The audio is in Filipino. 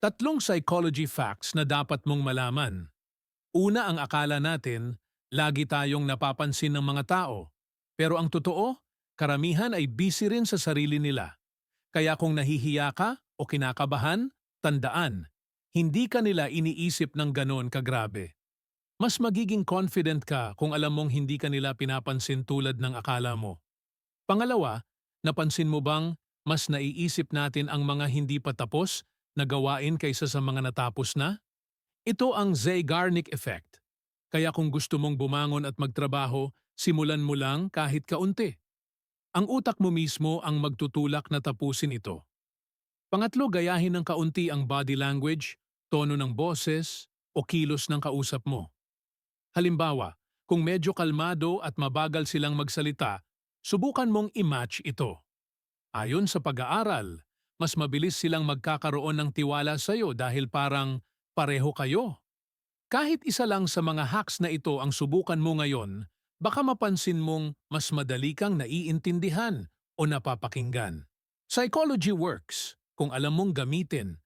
Tatlong psychology facts na dapat mong malaman. Una ang akala natin, lagi tayong napapansin ng mga tao. Pero ang totoo, karamihan ay busy rin sa sarili nila. Kaya kung nahihiya ka o kinakabahan, tandaan, hindi ka nila iniisip ng ganon kagrabe. Mas magiging confident ka kung alam mong hindi ka nila pinapansin tulad ng akala mo. Pangalawa, napansin mo bang mas naiisip natin ang mga hindi pa tapos na gawain kaysa sa mga natapos na? Ito ang Zeigarnik effect. Kaya kung gusto mong bumangon at magtrabaho, simulan mo lang kahit kaunti. Ang utak mo mismo ang magtutulak na tapusin ito. Pangatlo, gayahin ng kaunti ang body language, tono ng boses, o kilos ng kausap mo. Halimbawa, kung medyo kalmado at mabagal silang magsalita, subukan mong i-match ito. Ayon sa pag-aaral, mas mabilis silang magkakaroon ng tiwala sa iyo dahil parang pareho kayo. Kahit isa lang sa mga hacks na ito ang subukan mo ngayon, baka mapansin mong mas madali kang naiintindihan o napapakinggan. Psychology works kung alam mong gamitin